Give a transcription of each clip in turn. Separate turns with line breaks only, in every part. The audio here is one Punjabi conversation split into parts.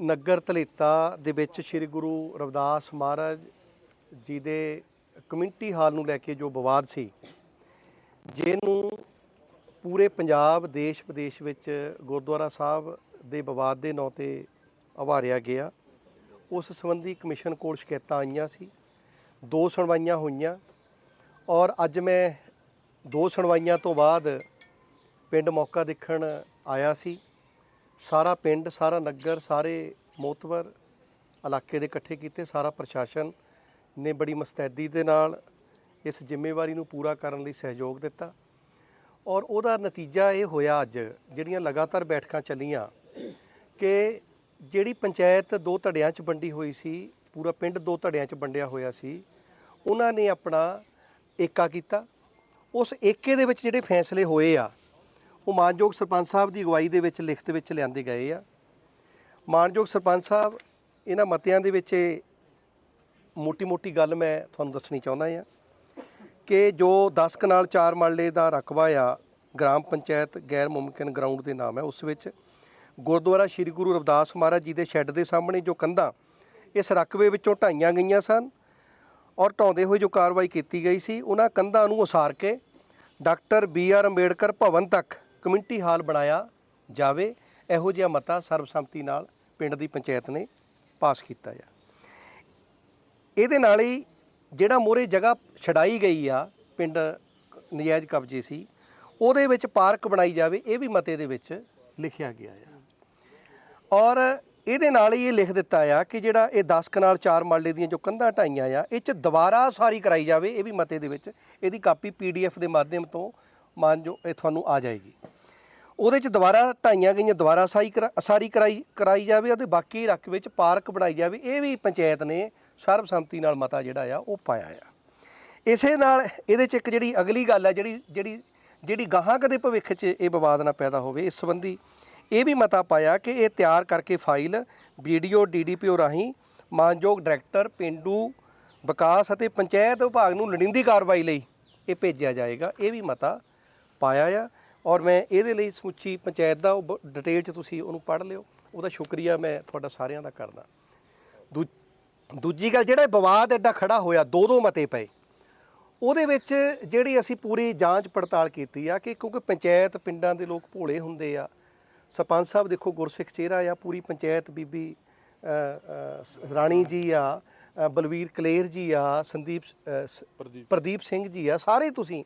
ਨਗਰ ਤਲੇਤਾ ਦੇ ਵਿੱਚ ਸ੍ਰੀ ਗੁਰੂ ਰਵਿਦਾਸ ਮਹਾਰਾਜ ਜੀ ਦੇ ਕਮਿਊਨਿਟੀ ਹਾਲ ਨੂੰ ਲੈ ਕੇ ਜੋ ਵਿਵਾਦ ਸੀ ਜਿਹਨੂੰ ਪੂਰੇ ਪੰਜਾਬ ਦੇਸ਼ ਵਿਦੇਸ਼ ਵਿੱਚ ਗੁਰਦੁਆਰਾ ਸਾਹਿਬ ਦੇ ਵਿਵਾਦ ਦੇ ਨਾਂ ਤੇ ਉਭਾਰਿਆ ਗਿਆ। ਉਸ ਸੰਬੰਧੀ ਕਮਿਸ਼ਨ ਕੋਲ ਸ਼ਿਕਾਇਤਾਂ ਆਈਆਂ ਸੀ ਦੋ ਸੁਣਵਾਈਆਂ ਹੋਈਆਂ ਔਰ ਅੱਜ ਮੈਂ ਦੋ ਸੁਣਵਾਈਆਂ ਤੋਂ ਬਾਅਦ ਪਿੰਡ ਮੌਕਾ ਦੇਖਣ ਆਇਆ ਸੀ। ਸਾਰਾ ਪਿੰਡ, ਸਾਰਾ ਨਗਰ, ਸਾਰੇ ਮੋਤਵਰ ਇਲਾਕੇ ਦੇ ਇਕੱਠੇ ਕੀਤੇ, ਸਾਰਾ ਪ੍ਰਸ਼ਾਸਨ ਨੇ ਬੜੀ ਮਸਤੈਦੀ ਦੇ ਨਾਲ ਇਸ ਜ਼ਿੰਮੇਵਾਰੀ ਨੂੰ ਪੂਰਾ ਕਰਨ ਲਈ ਸਹਿਯੋਗ ਦਿੱਤਾ। ਔਰ ਉਹਦਾ ਨਤੀਜਾ ਇਹ ਹੋਇਆ ਅੱਜ, ਜਿਹੜੀਆਂ ਲਗਾਤਾਰ ਬੈਠਕਾਂ ਚੱਲੀਆਂ, ਕਿ ਜਿਹੜੀ ਪੰਚਾਇਤ ਦੋ ਧੜਿਆਂ 'ਚ ਵੰਡੀ ਹੋਈ ਸੀ, ਪੂਰਾ ਪਿੰਡ ਦੋ ਧੜਿਆਂ 'ਚ ਵੰਡਿਆ ਹੋਇਆ ਸੀ, ਉਹਨਾਂ ਨੇ ਆਪਣਾ ਏਕਾ ਕੀਤਾ। ਉਸ ਏਕੇ ਦੇ ਵਿੱਚ ਜਿਹੜੇ ਫੈਸਲੇ ਹੋਏ ਆ ਉਹ ਮਾਨਯੋਗ ਸਰਪੰਚ ਸਾਹਿਬ ਦੀ ਅਗਵਾਈ ਦੇ ਵਿੱਚ, ਲਿਖਤ ਵਿੱਚ ਲਿਆਂਦੇ ਗਏ ਆ। ਮਾਨਯੋਗ ਸਰਪੰਚ ਸਾਹਿਬ, ਇਹਨਾਂ ਮਤਿਆਂ ਦੇ ਵਿੱਚ ਮੋਟੀ-ਮੋਟੀ ਗੱਲ ਮੈਂ ਤੁਹਾਨੂੰ ਦੱਸਣੀ ਚਾਹੁੰਦਾ ਆ ਕਿ ਜੋ 10 ਕਨਾਲ 4 ਮਰਲੇ ਦਾ ਰਕਬਾ ਆ, ਗ੍ਰਾਮ ਪੰਚਾਇਤ ਗੈਰ ਮੁਮਕਿਨ ਗਰਾਊਂਡ ਦੇ ਨਾਮ ਹੈ ਉਸ ਵਿੱਚ, ਗੁਰਦੁਆਰਾ ਸ੍ਰੀ ਗੁਰੂ ਰਵਿਦਾਸ ਮਹਾਰਾਜ ਜੀ ਦੇ ਸ਼ੈੱਡ ਦੇ ਸਾਹਮਣੇ ਜੋ ਕੰਧਾਂ, ਇਸ ਰਕਬੇ ਵਿੱਚੋਂ ਢਾਈਆਂ ਗਈਆਂ ਸਨ ਔਰ ਢਾਉਂਦੇ ਹੋਏ ਜੋ ਕਾਰਵਾਈ ਕੀਤੀ ਗਈ ਸੀ, ਉਹਨਾਂ ਕੰਧਾਂ ਨੂੰ ਉਸਾਰ ਕੇ doctor B R Ambedkar Bhavan ਤੱਕ ਕਮਿਊਨਿਟੀ ਹਾਲ ਬਣਾਇਆ ਜਾਵੇ, ਇਹੋ ਜਿਹਾ ਮਤਾ ਸਰਬਸੰਮਤੀ ਨਾਲ ਪਿੰਡ ਦੀ ਪੰਚਾਇਤ ਨੇ ਪਾਸ ਕੀਤਾ ਆ। ਇਹਦੇ ਨਾਲ ਹੀ ਜਿਹੜਾ ਮੋਰੇ ਜਗ੍ਹਾ ਛਡਾਈ ਗਈ ਆ, ਪਿੰਡ ਨਜਾਇਜ਼ ਕਬਜ਼ੇ ਸੀ, ਉਹਦੇ ਵਿੱਚ ਪਾਰਕ ਬਣਾਈ ਜਾਵੇ, ਇਹ ਵੀ ਮਤੇ ਦੇ ਵਿੱਚ ਲਿਖਿਆ ਗਿਆ ਆ। ਔਰ ਇਹਦੇ ਨਾਲ ਹੀ ਇਹ ਲਿਖ ਦਿੱਤਾ ਆ ਕਿ ਜਿਹੜਾ ਇਹ 10 ਕਨਾਲ 4 ਮਰਲੇ ਦੀਆਂ ਜੋ ਕੰਧਾਂ ਢਾਈਆਂ ਆ, ਇਹ ਚ ਦੁਬਾਰਾ ਸਾਰੀ ਕਰਾਈ ਜਾਵੇ, ਇਹ ਵੀ ਮਤੇ ਦੇ ਵਿੱਚ, ਇਹਦੀ ਕਾਪੀ ਪੀਡੀਐਫ ਦੇ ਮਾਧਿਅਮ ਤੋਂ ਮਾਨ ਜੋ ਇਹ ਤੁਹਾਨੂੰ ਆ ਜਾਏਗੀ। ਉਹਦੇ ਚ ਦੁਬਾਰਾ ਢਾਈਆਂ ਗਈਆਂ, ਦੁਬਾਰਾ ਸਾਈ ਕਰਾ- ਸਾਰੀ ਕਰਾਈ ਕਰਾਈ ਜਾਵੇ ਅਤੇ ਬਾਕੀ ਰਕਬੇ ਵਿੱਚ ਪਾਰਕ ਬਣਾਈ ਜਾਵੇ, ਇਹ ਵੀ ਪੰਚਾਇਤ ਨੇ ਸਰਬਸੰਮਤੀ ਨਾਲ ਮਤਾ ਜਿਹੜਾ ਆ, ਉਹ ਪਾਇਆ ਆ। ਇਸੇ ਨਾਲ ਇਹਦੇ ਚ ਇੱਕ ਜਿਹੜੀ ਅਗਲੀ ਗੱਲ ਆ, ਜਿਹੜੀ ਜਿਹੜੀ ਜਿਹੜੀ ਗਾਹਾਂ ਕਦੇ ਭਵਿੱਖ 'ਚ ਇਹ ਵਿਵਾਦ ਨਾ ਪੈਦਾ ਹੋਵੇ, ਇਸ ਸੰਬੰਧੀ ਇਹ ਵੀ ਮਤਾ ਪਾਇਆ ਕਿ ਇਹ ਤਿਆਰ ਕਰਕੇ ਫਾਈਲ ਵੀਡੀਓ ਡੀਡੀਪੀਓ ਰਾਹੀਂ ਮਾਨਯੋਗ ਡਾਇਰੈਕਟਰ, ਪਿੰਡੂ ਵਿਕਾਸ ਅਤੇ ਪੰਚਾਇਤ ਵਿਭਾਗ ਨੂੰ ਲੋੜੀਂਦੀ ਕਾਰਵਾਈ ਲਈ ਇਹ ਭੇਜਿਆ ਜਾਏਗਾ, ਇਹ ਵੀ ਮਤਾ ਪਾਇਆ ਆ। ਔਰ ਮੈਂ ਇਹਦੇ ਲਈ ਸਮੁੱਚੀ ਪੰਚਾਇਤ ਦਾ ਉਹ ਡਿਟੇਲ 'ਚ ਤੁਸੀਂ ਉਹਨੂੰ ਪੜ੍ਹ ਲਿਓ ਉਹਦਾ ਸ਼ੁਕਰੀਆ ਮੈਂ ਤੁਹਾਡਾ ਸਾਰਿਆਂ ਦਾ ਕਰਦਾ। ਦੂਜੀ ਗੱਲ ਜਿਹੜਾ ਵਿਵਾਦ ਐਡਾ ਖੜਾ ਹੋਇਆ ਦੋ ਦੋ ਮਤੇ ਪਏ ਉਹਦੇ ਵਿੱਚ ਜਿਹੜੀ ਅਸੀਂ ਪੂਰੀ ਜਾਂਚ ਪੜਤਾਲ ਕੀਤੀ ਆ ਕਿ ਕਿਉਂਕਿ ਪੰਚਾਇਤ ਪਿੰਡਾਂ ਦੇ ਲੋਕ ਭੋਲੇ ਹੁੰਦੇ ਆ ਸਰਪੰਚ ਸਾਹਿਬ ਦੇਖੋ ਗੁਰਸਿੱਖ ਚਿਹਰਾ ਆ ਪੂਰੀ ਪੰਚਾਇਤ ਬੀਬੀ ਰਾਣੀ ਜੀ ਆ ਬਲਵੀਰ ਕਲੇਰ ਜੀ ਆ ਸੰਦੀਪ ਪ੍ਰਦੀਪ ਸਿੰਘ ਜੀ ਆ ਸਾਰੇ ਤੁਸੀਂ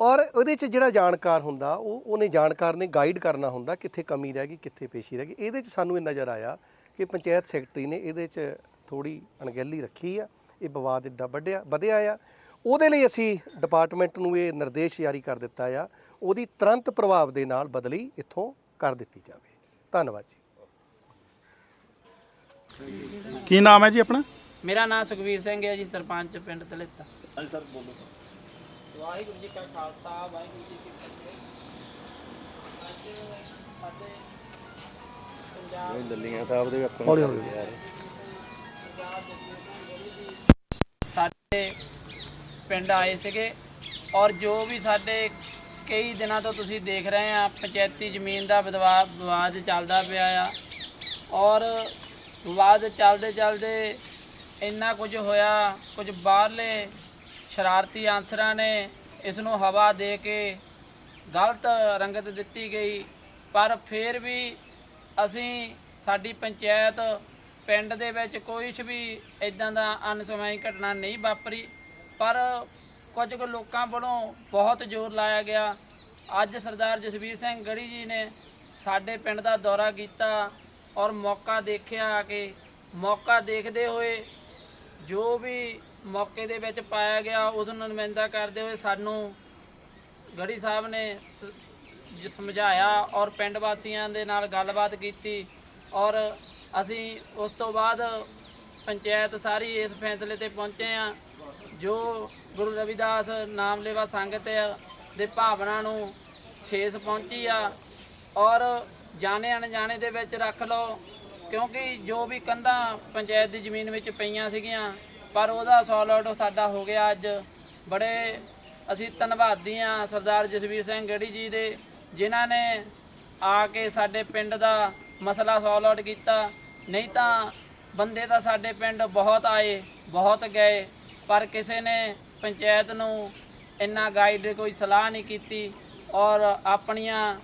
ਔਰ ਉਹਦੇ ਚ ਜਿਹੜਾ ਜਾਣਕਾਰ ਹੁੰਦਾ ਉਹ ਉਹਨੇ ਜਾਣਕਾਰ ਨੇ ਗਾਈਡ ਕਰਨਾ ਹੁੰਦਾ ਕਿੱਥੇ ਕਮੀ ਰਹਿ ਗਈ ਕਿੱਥੇ ਪੇਸ਼ੀ ਰਹਿ ਗਈ। ਇਹਦੇ ਚ ਸਾਨੂੰ ਇਹ ਨਜ਼ਰ ਆਇਆ ਕਿ ਪੰਚਾਇਤ ਸੈਕਟਰੀ ਨੇ ਇਹਦੇ ਚ ਥੋੜੀ ਅਣਗਹਿਲੀ ਰੱਖੀ ਆ ਇਹ ਵਿਵਾਦ ਏਡਾ ਵੱਡਿਆ ਵਧਿਆ ਆ। ਉਹਦੇ ਲਈ ਅਸੀਂ ਡਿਪਾਰਟਮੈਂਟ ਨੂੰ ਇਹ ਨਿਰਦੇਸ਼ ਜਾਰੀ ਕਰ ਦਿੱਤਾ ਆ ਉਹਦੀ ਤੁਰੰਤ ਪ੍ਰਭਾਵ ਦੇ ਨਾਲ ਬਦਲੀ ਇੱਥੋਂ ਕਰ ਦਿੱਤੀ ਜਾਵੇ। ਧੰਨਵਾਦ ਜੀ।
ਕੀ ਨਾਮ ਹੈ ਜੀ ਆਪਣਾ?
ਮੇਰਾ ਨਾਮ ਸੁਖਵੀਰ ਸਿੰਘ ਹੈ ਜੀ ਸਰਪੰਚ ਪਿੰਡ ਤਲੇਤਾ। ਹਾਂਜੀ ਸਰ ਬੋਲੋ। ਵਾਹਿਗੁਰੂ ਜੀ ਕਾ ਖਾਲਸਾ ਵਾਹਿਗੁਰੂ ਜੀ ਕੀ ਫਤਿਹ। ਅੱਜ ਸਾਡੇ ਪੰਜਾਬ
ਦੱਲੀਆਂ ਸਾਹਿਬ ਦੇ ਹੌਲੀ ਹੌਲੀ।
ਸਾਡੇ ਪਿੰਡ ਆਏ ਸੀਗੇ ਔਰ ਜੋ ਵੀ ਸਾਡੇ ਕਈ ਦਿਨਾਂ ਤੋਂ ਤੁਸੀਂ ਦੇਖ ਰਹੇ ਆ ਪੰਚਾਇਤੀ ਜ਼ਮੀਨ ਦਾ ਵਿਦਵਾ- ਵਿਵਾਦ ਚੱਲਦਾ ਪਿਆ ਆ ਔਰ ਵਿਵਾਦ ਚੱਲਦੇ ਚੱਲਦੇ ਇੰਨਾ ਕੁਝ ਹੋਇਆ ਕੁਝ ਬਾਹਰਲੇ ਸ਼ਰਾਰਤੀ ਆਂਸਰਾਂ ਨੇ ਇਸ ਨੂੰ ਹਵਾ ਦੇ ਕੇ ਗਲਤ ਰੰਗਤ ਦਿੱਤੀ ਗਈ। ਪਰ ਫਿਰ ਵੀ ਅਸੀਂ ਸਾਡੀ ਪੰਚਾਇਤ ਪਿੰਡ ਦੇ ਵਿੱਚ ਕੋਈ ਵੀ ਇਦਾਂ ਦਾ ਅਨਸਮਾਈ ਘਟਨਾ ਨਹੀਂ ਵਾਪਰੀ। ਪਰ ਕੁਝ ਕੁ ਲੋਕਾਂ ਵੱਲੋਂ ਬਹੁਤ ਜ਼ੋਰ ਲਾਇਆ ਗਿਆ। ਅੱਜ ਸਰਦਾਰ ਜਸਵੀਰ ਸਿੰਘ ਗੜੀ ਜੀ ਨੇ ਸਾਡੇ ਪਿੰਡ ਦਾ ਦੌਰਾ ਕੀਤਾ ਔਰ ਮੌਕਾ ਦੇਖਿਆ ਕਿ ਮੌਕਾ ਦੇਖਦੇ ਹੋਏ ਜੋ ਵੀ ਮੌਕੇ ਦੇ ਵਿੱਚ ਪਾਇਆ ਗਿਆ, ਉਸ ਨੂੰ ਨੁਮਾਇੰਦਾ ਕਰਦੇ ਹੋਏ ਸਾਨੂੰ ਗੜੀ ਸਾਹਿਬ ਨੇ ਸ- ਸਮਝਾਇਆ ਔਰ ਪਿੰਡ ਵਾਸੀਆਂ ਦੇ ਨਾਲ ਗੱਲਬਾਤ ਕੀਤੀ ਔਰ ਅਸੀਂ ਉਸ ਤੋਂ ਬਾਅਦ ਪੰਚਾਇਤ ਸਾਰੀ ਇਸ ਫੈਸਲੇ ਤੇ ਪਹੁੰਚੇ ਆ ਜੋ ਗੁਰੂ ਰਵਿਦਾਸ ਨਾਮਲੇਵਾ ਸੰਗਤ ਦੇ ਭਾਵਨਾ ਨੂੰ ਠੇਸ ਪਹੁੰਚੀ ਆ ਔਰ ਜਾਣੇ ਅਣਜਾਣੇ ਦੇ ਵਿੱਚ ਰੱਖ ਲਓ, ਕਿਉਂਕਿ ਜੋ ਵੀ ਕੰਧਾਂ ਪੰਚਾਇਤ ਦੀ ਜ਼ਮੀਨ ਵਿੱਚ ਪਈਆਂ ਸੀਗੀਆਂ ਪਰ ਉਹਦਾ ਸੌਲਟ ਸਾਡਾ ਹੋ ਗਿਆ ਅੱਜ। ਬੜੇ ਅਸੀਂ ਧੰਨਵਾਦੀ ਆ ਸਰਦਾਰ ਜਸਵੀਰ ਸਿੰਘ ਗੜੀ ਜੀ ਦੇ, ਜਿਨ੍ਹਾਂ ਨੇ ਆ ਕੇ ਸਾਡੇ ਪਿੰਡ ਦਾ ਮਸਲਾ ਸੋਲਵ ਆਊਟ ਕੀਤਾ। ਨਹੀਂ ਤਾਂ ਬੰਦੇ ਤਾਂ ਸਾਡੇ ਪਿੰਡ ਬਹੁਤ ਆਏ, ਬਹੁਤ ਗਏ, ਪਰ ਕਿਸੇ ਨੇ ਪੰਚਾਇਤ ਨੂੰ ਇੰਨਾ ਗਾਈਡ ਕੋਈ ਸਲਾਹ ਨਹੀਂ ਕੀਤੀ ਔਰ ਆਪਣੀਆਂ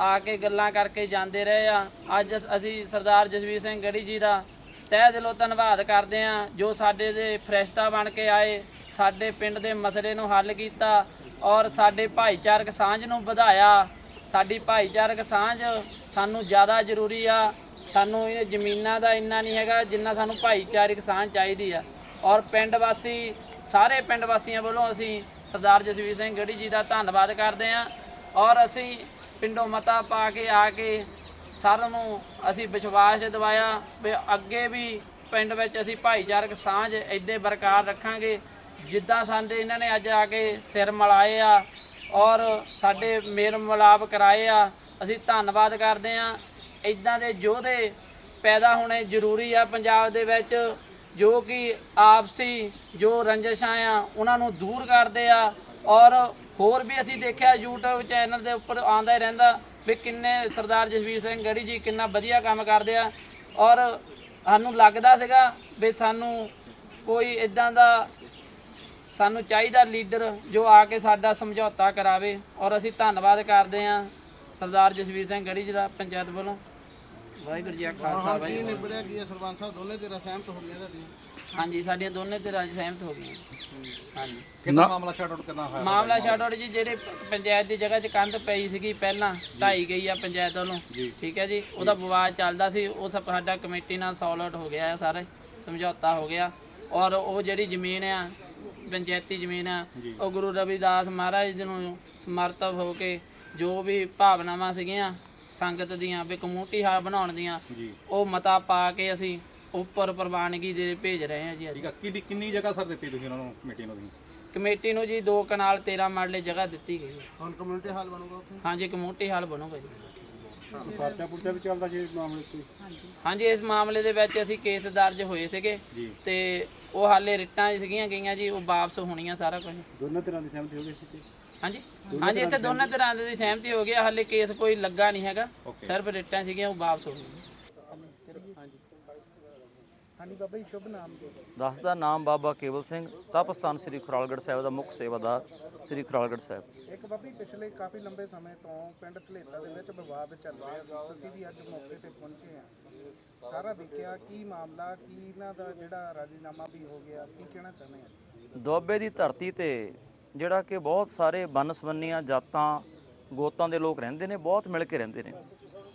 ਆ ਕੇ ਗੱਲਾਂ ਕਰਕੇ ਜਾਂਦੇ ਰਹੇ ਆ। ਅੱਜ ਅਸੀਂ ਸਰਦਾਰ ਜਸਵੀਰ ਸਿੰਘ ਗੜੀ ਜੀ ਦਾ ਤਹਿ ਦਿਲੋਂ ਧੰਨਵਾਦ ਕਰਦੇ ਆ ਜੋ ਸਾਡੇ ਦੇ ਫਰੈਸ਼ਤਾ ਬਣ ਕੇ ਆਏ, ਸਾਡੇ ਪਿੰਡ ਦੇ ਮਸਲੇ ਨੂੰ ਹੱਲ ਕੀਤਾ ਔਰ ਸਾਡੇ ਭਾਈਚਾਰਕ ਸਾਂਝ ਨੂੰ ਵਧਾਇਆ। ਸਾਡੀ ਭਾਈਚਾਰਕ ਸਾਂਝ ਸਾਨੂੰ ਜ਼ਿਆਦਾ ਜ਼ਰੂਰੀ ਆ। ਸਾਨੂੰ ਇਹ ਜ਼ਮੀਨਾਂ ਦਾ ਇੰਨਾ ਨਹੀਂ ਹੈਗਾ ਜਿੰਨਾ ਸਾਨੂੰ ਭਾਈਚਾਰਕ ਸਾਂਝ ਚਾਹੀਦੀ ਆ। ਔਰ ਪਿੰਡ ਵਾਸੀ, ਸਾਰੇ ਪਿੰਡ ਵਾਸੀਆਂ ਵੱਲੋਂ ਅਸੀਂ ਸਰਦਾਰ ਜਸਵੀਰ ਸਿੰਘ ਗੜੀ ਜੀ ਦਾ ਧੰਨਵਾਦ ਕਰਦੇ ਹਾਂ। ਔਰ ਅਸੀਂ ਪਿੰਡੋਂ ਮਤਾ ਪਾ ਕੇ ਆ ਕੇ ਸਾਰਿਆਂ ਨੂੰ ਅਸੀਂ ਵਿਸ਼ਵਾਸ ਦਿਵਾਇਆ ਵੀ ਅੱਗੇ ਵੀ ਪਿੰਡ ਵਿੱਚ ਅਸੀਂ ਭਾਈਚਾਰਕ ਸਾਂਝ ਇੱਦੇ ਬਰਕਰਾਰ ਰੱਖਾਂਗੇ, ਜਿੱਦਾਂ ਸਾਡੇ ਇਹਨਾਂ ਨੇ ਅੱਜ ਆ ਕੇ ਸਿਰ ਮਿਲਾਏ ਆ ਔਰ ਸਾਡੇ ਮੇਲ ਮਿਲਾਪ ਕਰਾਏ ਆ, ਅਸੀਂ ਧੰਨਵਾਦ ਕਰਦੇ ਆ ਇਦਾਂ ਦੇ ਯੋਧੇ ਪੈਦਾ ਹੋਣੇ ਜ਼ਰੂਰੀ ਆ ਪੰਜਾਬ ਦੇ ਵਿੱਚ, ਜੋ ਕਿ ਆਪਸੀ ਜੋ ਰੰਜਿਸ਼ਾਂ ਆ, ਉਹਨਾਂ ਨੂੰ ਦੂਰ ਕਰਦੇ ਆ। ਔਰ ਹੋਰ ਵੀ ਅਸੀਂ ਦੇਖਿਆ YouTube ਚੈਨਲ ਦੇ ਉੱਪਰ ਆਉਂਦਾ ਹੀ ਰਹਿੰਦਾ ਵੀ ਕਿੰਨੇ ਸਰਦਾਰ ਜਸਵੀਰ ਸਿੰਘ ਗੜੀ ਜੀ ਕਿੰਨਾ ਵਧੀਆ ਕੰਮ ਕਰਦੇ ਆ। ਔਰ ਸਾਨੂੰ ਲੱਗਦਾ ਸੀਗਾ ਵੀ ਸਾਨੂੰ ਕੋਈ ਇਦਾਂ ਦਾ ਸਾਨੂੰ ਚਾਹੀਦਾ ਲੀਡਰ ਜੋ ਆ ਕੇ ਸਾਡਾ ਸਮਝੌਤਾ ਕਰਾਵੇ। ਔਰ ਅਸੀਂ ਧੰਨਵਾਦ ਕਰਦੇ ਹਾਂ ਸਰਦਾਰ ਜਸਵੀਰ ਸਿੰਘ ਗੜੀ ਜੀ ਦਾ ਪੰਚਾਇਤ ਵੱਲੋਂ। ਵਾਹਿਗੁਰੂ ਜੀ ਕਾ ਖਾਲਸਾ ਵਾਹਿਗੁਰੂ ਜੀ ਕੀ
ਨਿਬੜਿਆ ਕੀ ਹੈ ਸਰਪੰਚ ਸਾਹਿਬ ਦੋਨੇ ਤੇਰਾ ਸਹਿਮਤ ਹੋ ਗਈਆਂ ਤੁਹਾਡੀਆਂ
ਫਤਿਹ। ਹਾਂਜੀ ਸਾਡੀਆਂ ਦੋਨੇ ਧਿਰਾਂ ਸਹਿਮਤ ਹੋ ਗਈਆਂ ਹਾਂਜੀ।
ਕਿੰਨਾ ਮਾਮਲਾ ਸ਼ਾਰਟ ਆਊਟ ਕਿੰਨਾ ਹੋਇਆ?
ਮਾਮਲਾ ਛਾੜੋੜ ਜੀ ਜਿਹੜੇ ਪ- ਪੰਚਾਇਤ ਦੀ ਜਗ੍ਹਾ 'ਚ ਕੰਧ ਪਈ ਸੀਗੀ ਪਹਿਲਾਂ ਢਾਈ ਗਈ ਆ ਪੰਚਾਇਤ ਵੱਲੋਂ। ਠੀਕ ਹੈ ਜੀ ਉਹਦਾ ਵਿਵਾਦ ਚੱਲਦਾ ਸੀ ਉਹ ਸਭ ਸਾਡਾ ਕਮੇਟੀ ਨਾਲ ਸੋਲਵ ਆਊਟ ਹੋ ਗਿਆ ਸਾਰਾ ਸਮਝੌਤਾ ਹੋ ਗਿਆ। ਔਰ ਉਹ ਜਿਹੜੀ ਜ਼ਮੀਨ ਆ ਪੰਚਾਇਤੀ ਜ਼ਮੀਨ ਆ ਉਹ ਗੁਰੂ ਰਵਿਦਾਸ ਮਹਾਰਾਜ ਜੀ ਨੂੰ ਸਮਰਪਿਤ ਹੋ ਕੇ ਜੋ ਵੀ ਭਾਵਨਾਵਾਂ ਸੀਗੀਆਂ ਸੰਗਤ ਦੀਆਂ ਵੀ ਕਮੂਟੀ ਹਾ ਬਣਾਉਣ ਦੀਆਂ ਉਹ ਮਤਾ ਪਾ ਕੇ ਅਸੀਂ ਉੱਪਰ ਪ੍ਰਵਾਨਗੀ ਦੇ ਭੇਜ ਰਹੇ ਹਾਂ ਜੀ ਅੱਜ।
ਠੀਕ ਆ ਕਿੰਨੀ ਕਿੰਨੀ ਜਗ੍ਹਾ ਸਰ ਦਿੱਤੀ ਤੁਸੀਂ ਉਹਨਾਂ ਨੂੰ ਕਮੇਟੀ ਨੂੰ ਤੁਸੀਂ
ਕਮੇਟੀ ਨੂੰ ਜੀ ਦੋ ਕਨਾਲ 13 ਮਰਲੇ ਜਗ੍ਹਾ ਦਿੱਤੀ ਗਈ ਹੈ।
ਹੁਣ ਕਮਿਊਨਿਟੀ ਹਾਲ ਬਣੂਗਾ ਉੱਥੇ?
ਹਾਂਜੀ ਕਮੂਨਟੀ ਹਾਲ ਬਣੂਗਾ ਜੀ।
ਪਰਚਾ ਪੁਰਚਾ ਵੀ ਚੱਲਦਾ ਜੀ ਮਾਮਲੇ 'ਚ
ਹਾਂਜੀ। ਇਸ ਮਾਮਲੇ ਦੇ ਵਿੱਚ ਅਸੀਂ ਕੇਸ ਦਰਜ ਹੋਏ ਸੀਗੇ
ਜੀ।
ਤੇ ਉਹ ਹਾਲੇ ਰਿਟਾਂ ਸੀਗੀਆਂ ਗਈਆਂ ਜੀ ਉਹ ਵਾਪਸ ਹੋਣੀਆਂ ਸਾਰਾ ਕੁਝ।
ਦੋਨਾਂ ਤਰ੍ਹਾਂ ਦੀ ਸਹਿਮਤੀ ਹੋ ਗਈ ਸੀ
ਹਾਂਜੀ? ਹਾਂਜੀ ਇੱਥੇ ਦੋਨਾਂ ਤਰ੍ਹਾਂ ਦੀ ਸਹਿਮਤੀ ਹੋ ਗਈ ਹਾਲੇ ਕੇਸ ਕੋਈ ਲੱਗਾ ਨਹੀਂ ਹੈਗਾ। ਸਿਰਫ ਰਿਟਾਂ ਸੀਗੀਆਂ ਉਹ ਵਾਪਸ ਹੋ ਗਈਆਂ।
ਹਾਂਜੀ ਬਾਬਾ ਜੀ ਸ਼ੁਭ ਨਾਮ
ਬਾਬਾ ਕੇਵਲ ਸਿੰਘ ਤਪਸਥਾਨ ਸ੍ਰੀ ਖੁਰਾਲਗੜ੍ਹ ਸਾਹਿਬ ਦਾ ਮੁੱਖ ਸੇਵਾਦਾਰ ਸ੍ਰੀ ਖੁਰਾਲਗੜ੍ਹ ਸਾਹਿਬ।
ਇੱਕ ਬਾਬੀ ਪਿਛਲੇ ਕਾਫੀ ਲੰਬੇ ਸਮੇਂ ਤੋਂ ਪਿੰਡ ਧਲੇਤਾ ਦੇ ਵਿੱਚ ਵਿਵਾਦ ਚੱਲ ਰਿਹਾ ਸੀ। ਤੁਸੀਂ ਵੀ ਅੱਜ ਮੌਕੇ ਤੇ ਪਹੁੰਚੇ ਆ। ਸਾਰਾ ਦੇਖਿਆ ਕੀ ਮਾਮਲਾ ਕੀ ਇਹਨਾਂ ਦਾ ਜਿਹੜਾ ਰਾਜੀਨਾਮਾ ਵੀ ਹੋ ਗਿਆ ਕੀ ਕਹਿਣਾ ਚਾਹੁੰਦੇ ਆ?
ਦੁਆਬੇ ਦੀ ਧਰਤੀ ਤੇ ਜਿਹੜਾ ਕਿ ਬਹੁਤ ਸਾਰੇ ਬਨਸਬੰਨੀਆਂ ਜਾਤਾਂ, ਗੋਤਾਂ ਦੇ ਲੋਕ ਰਹਿੰਦੇ ਨੇ, ਬਹੁਤ ਮਿਲ ਕੇ ਰਹਿੰਦੇ ਨੇ।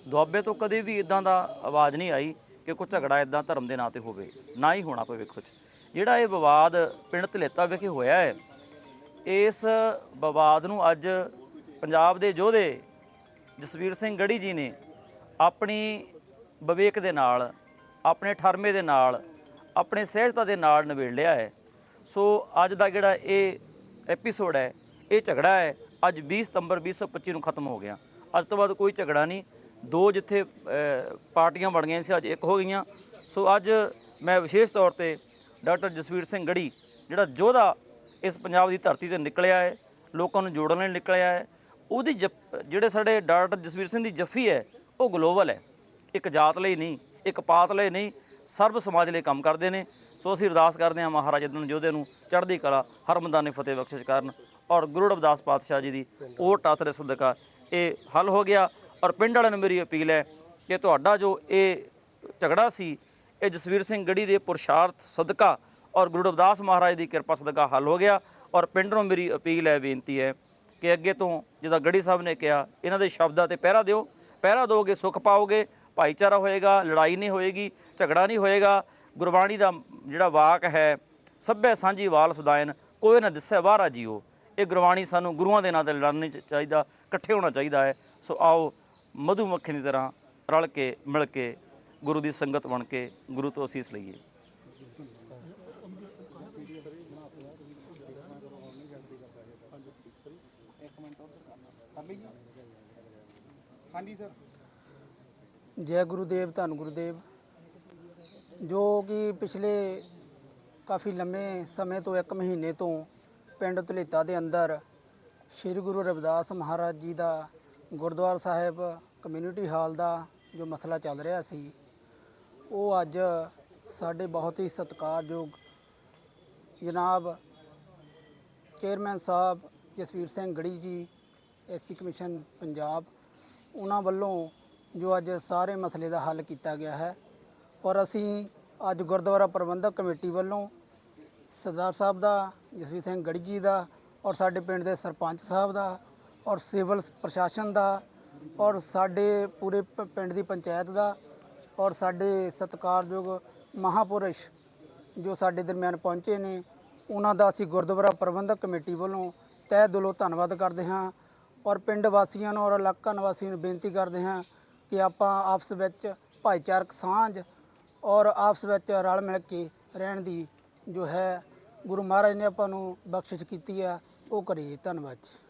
ਦੁਆਬੇ ਤੋਂ ਕਦੇ ਵੀ ਇਦਾਂ ਦਾ ਆਵਾਜ਼ ਨਹੀਂ ਆਈ ਕਿ ਕੋਈ ਝਗੜਾ ਇਦਾਂ ਧਰਮ ਦੇ ਨਾਂ ਤੇ ਹੋਵੇ। ਨਾ ਹੀ ਹੋਣਾ ਪਵੇ ਕੁਝ ਜਿਹੜਾ ਇਹ ਵਿਵਾਦ ਪਿੰਡ ਧਲੇਤਾ ਵਿਖੇ ਹੋਇਆ ਹੈ, ਇਸ ਵਿਵਾਦ ਨੂੰ ਅੱਜ ਪੰਜਾਬ ਦੇ ਯੋਧੇ ਜਸਵੀਰ ਸਿੰਘ ਗੜੀ ਜੀ ਨੇ ਆਪਣੀ ਵਿਵੇਕ ਦੇ ਨਾਲ, ਆਪਣੇ ਠਰਮੇ ਦੇ ਨਾਲ, ਆਪਣੇ ਸਹਿਜਤਾ ਦੇ ਨਾਲ ਨਿਬੇੜ ਲਿਆ ਹੈ। ਸੋ ਅੱਜ ਦਾ ਜਿਹੜਾ ਇਹ ਐਪੀਸੋਡ ਹੈ, ਇਹ ਝਗੜਾ ਹੈ, ਅੱਜ 20 ਸਤੰਬਰ 2025 ਨੂੰ ਖਤਮ ਹੋ ਗਿਆ। ਅੱਜ ਤੋਂ ਬਾਅਦ ਕੋਈ ਝਗੜਾ ਨਹੀਂ, ਦੋ ਜਿੱਥੇ ਪਾਰਟੀਆਂ ਬਣ ਗਈਆਂ ਸੀ, ਅੱਜ ਇੱਕ ਹੋ ਗਈਆਂ। ਸੋ ਅੱਜ ਮੈਂ ਵਿਸ਼ੇਸ਼ ਤੌਰ ਤੇ ਡਾਕਟਰ ਜਸਵੀਰ ਸਿੰਘ ਗੜੀ, ਜਿਹੜਾ ਯੋਧਾ ਇਸ ਪੰਜਾਬ ਦੀ ਧਰਤੀ ਤੇ ਨਿਕਲਿਆ ਹੈ, ਲੋਕਾਂ ਨੂੰ ਜੋੜਨ ਲਈ ਨਿਕਲਿਆ ਹੈ, ਉਹਦੀ ਜਪ- ਜਿਹੜੇ ਸਾਡੇ ਡਾਕਟਰ ਜਸਵੀਰ ਸਿੰਘ ਦੀ ਜੱਫੀ ਹੈ, ਉਹ ਗਲੋਬਲ ਹੈ। ਇੱਕ ਜਾਤ ਲਈ ਨਹੀਂ, ਇੱਕ ਪਾਤ ਲਈ ਨਹੀਂ, ਸਰਬ ਸਮਾਜ ਲਈ ਕੰਮ ਕਰਦੇ ਨੇ। ਸੋ ਅਸੀਂ ਅਰਦਾਸ ਕਰਦੇ ਹਾਂ ਮਹਾਰਾਜ ਦਨ ਯੋਧੇ ਨੂੰ, ਚੜ੍ਹਦੀ ਕਲਾ, ਹਰ ਮੈਦਾਨੇ ਫਤਿਹ, ਬਖਸ਼ਿਸ਼ ਕਰਨ ਔਰ ਗੁਰੂ ਰਵਿਦਾਸ ਪਾਤਸ਼ਾਹ ਜੀ ਦੀ ਓਟ ਟਾਸਰੇ ਸਦਕਾ ਇਹ ਹੱਲ ਹੋ ਗਿਆ ਔਰ ਪਿੰਡ ਵਾਲਿਆਂ ਨੂੰ ਮੇਰੀ ਅਪੀਲ ਹੈ ਕਿ ਤੁਹਾਡਾ ਜੋ ਇਹ ਝਗੜਾ ਸੀ, ਇਹ ਜਸਵੀਰ ਸਿੰਘ ਗੜੀ ਦੇ ਪੁਰਸ਼ਾਰਥ ਸਦਕਾ ਔਰ ਗੁਰੂ ਰਵਿਦਾਸ ਮਹਾਰਾਜ ਦੀ ਕਿਰਪਾ ਸਦਕਾ ਹੱਲ ਹੋ ਗਿਆ ਔਰ ਪਿੰਡ ਨੂੰ ਮੇਰੀ ਅਪੀਲ ਹੈ, ਬੇਨਤੀ ਹੈ ਕਿ ਅੱਗੇ ਤੋਂ ਜਿੱਦਾਂ ਗੜੀ ਸਾਹਿਬ ਨੇ ਕਿਹਾ, ਇਹਨਾਂ ਦੇ ਸ਼ਬਦਾਂ ਤੇ ਪਹਿਰਾ ਦਿਓ, ਪਹਿਰਾ ਦੋਗੇ, ਸੁੱਖ ਪਾਓਗੇ, ਭਾਈਚਾਰਾ ਹੋਏਗਾ, ਲੜਾਈ ਨਹੀਂ ਹੋਏਗੀ, ਝਗੜਾ ਨਹੀਂ ਹੋਏਗਾ ਗੁਰਬਾਣੀ ਦਾ ਜਿਹੜਾ ਵਾਕ ਹੈ, ਸਭੇ ਸਾਂਝੀ ਵਾਲ ਸਦਾਇਨ ਕੋਈ ਨਾ ਦਿਸੈ ਵਾਰਾ ਜੀਓ ਇਹ ਗੁਰਬਾਣੀ ਸਾਨੂੰ ਗੁਰੂਆਂ ਦੇ ਨਾਂ ਤੇ ਲੜਨੀ ਚਾਹੀਦਾ, ਇਕੱਠੇ ਹੋਣਾ ਚਾਹੀਦਾ ਹੈ। ਸੋ ਆਓ ਮਧੂ ਮੱਖੀ ਦੀ ਤਰ੍ਹਾਂ ਰਲ ਕੇ, ਮਿਲ ਕੇ ਗੁਰੂ ਦੀ ਸੰਗਤ ਬਣ ਕੇ ਗੁਰੂ ਤੋਂ ਅਸੀਸ ਲਈਏ।
ਹਾਂਜੀ ਸਰ।
ਜੈ ਗੁਰੂਦੇਵ, ਧੰਨ ਗੁਰੂਦੇਵ। ਜੋ ਕਿ ਪਿਛਲੇ ਕਾਫੀ ਲੰਮੇ ਸਮੇਂ ਤੋਂ ਇੱਕ ਮਹੀਨੇ ਤੋਂ ਪਿੰਡ ਧਲੇਤਾ ਦੇ ਅੰਦਰ ਸ੍ਰੀ ਗੁਰੂ ਰਵਿਦਾਸ ਮਹਾਰਾਜ ਜੀ ਦਾ ਗੁਰਦੁਆਰਾ ਸਾਹਿਬ ਕਮਿਊਨਿਟੀ ਹਾਲ ਦਾ ਜੋ ਮਸਲਾ ਚੱਲ ਰਿਹਾ ਸੀ, ਉਹ ਅੱਜ ਸਾਡੇ ਬਹੁਤ ਹੀ ਸਤਿਕਾਰਯੋਗ ਜਨਾਬ ਚੇਅਰਮੈਨ ਸਾਹਿਬ ਜਸਵੀਰ ਸਿੰਘ ਗੜੀ ਜੀ ਐਸਸੀ ਕਮਿਸ਼ਨ ਪੰਜਾਬ, ਉਹਨਾਂ ਵੱਲੋਂ ਜੋ ਅੱਜ ਸਾਰੇ ਮਸਲੇ ਦਾ ਹੱਲ ਕੀਤਾ ਗਿਆ ਹੈ ਔਰ ਅਸੀਂ ਅੱਜ ਗੁਰਦੁਆਰਾ ਪ੍ਰਬੰਧਕ ਕਮੇਟੀ ਵੱਲੋਂ ਸਰਦਾਰ ਸਾਹਿਬ ਦਾ, ਜਸਵੀਰ ਸਿੰਘ ਗੜੀ ਜੀ ਦਾ ਔਰ ਸਾਡੇ ਪਿੰਡ ਦੇ ਸਰਪੰਚ ਸਾਹਿਬ ਦਾ ਔਰ ਸਿਵਲ ਪ੍ਰਸ਼ਾਸਨ ਦਾ ਔਰ ਸਾਡੇ ਪੂਰੇ ਪ- ਪਿੰਡ ਦੀ ਪੰਚਾਇਤ ਦਾ ਔਰ ਸਾਡੇ ਸਤਿਕਾਰਯੋਗ ਮਹਾਪੁਰਸ਼ ਜੋ ਸਾਡੇ ਦਰਮਿਆਨ ਪਹੁੰਚੇ ਨੇ, ਉਹਨਾਂ ਦਾ ਅਸੀਂ ਗੁਰਦੁਆਰਾ ਪ੍ਰਬੰਧਕ ਕਮੇਟੀ ਵੱਲੋਂ ਤਹਿ ਦਿਲੋਂ ਧੰਨਵਾਦ ਕਰਦੇ ਹਾਂ ਔਰ ਪਿੰਡ ਵਾਸੀਆਂ ਨੂੰ ਔਰ ਇਲਾਕਾ ਨਿਵਾਸੀਆਂ ਨੂੰ ਬੇਨਤੀ ਕਰਦੇ ਹਾਂ ਕਿ ਆਪਾਂ ਆਪਸ ਵਿੱਚ ਭਾਈਚਾਰਕ ਸਾਂਝ ਔਰ ਆਪਸ ਵਿੱਚ ਰਲ ਮਿਲ ਕੇ ਰਹਿਣ ਦੀ ਜੋ ਹੈ ਗੁਰੂ ਮਹਾਰਾਜ ਨੇ ਆਪਾਂ ਨੂੰ ਬਖਸ਼ਿਸ਼ ਕੀਤੀ ਆ। ਉਹ ਕਰੀਏ। ਧੰਨਵਾਦ ਜੀ।